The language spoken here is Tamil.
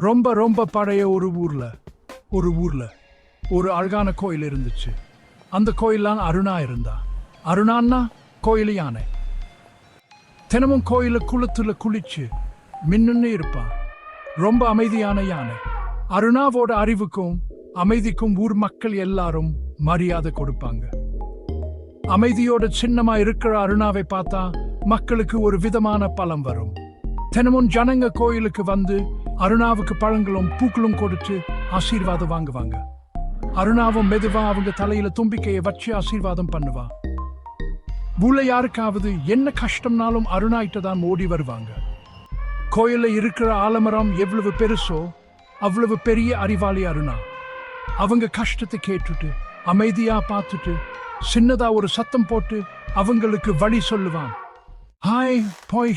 ரொம்ப ரொம்ப பழைய ஒரு ஊர்ல ஒரு ஊர்ல ஒரு அழகான கோயில் இருந்துச்சு. அந்த கோயிலான் அருணா இருந்தா. அருணான்னா கோயில் யானை. தினமும் கோயில குளத்துல குளிச்சு மின்னுன்னு இருப்பான். ரொம்ப அமைதியான யானை. அருணாவோட அறிவுக்கும் அமைதிக்கும் ஊர் மக்கள் எல்லாரும் மரியாதை கொடுப்பாங்க. அமைதியோட சின்னமா இருக்கிற அருணாவை பார்த்தா மக்களுக்கு ஒரு விதமான பலம் வரும். தினமும் ஜனங்க கோயிலுக்கு வந்து அருணாவுக்கு பழங்களும் பூக்களும் கொடுத்து ஆசீர்வாதம் வாங்குவாங்க. அருணாவும் மெதுவா அவங்க தலையில தும்பிக்கையை வச்சு ஆசீர்வாதம் பண்ணுவா. உள்ள யாருக்காவது என்ன கஷ்டம்னாலும் அருணாயிட்ட தான் ஓடி வருவாங்க. கோயில்ல இருக்கிற ஆலமரம் எவ்வளவு பெருசோ அவ்வளவு பெரிய அறிவாளி அருணா. அவங்க கஷ்டத்தை கேட்டுட்டு அமைதியா பார்த்துட்டு சின்னதா ஒரு சத்தம் போட்டு அவங்களுக்கு வழி சொல்லுவான். ஹாய் போய்.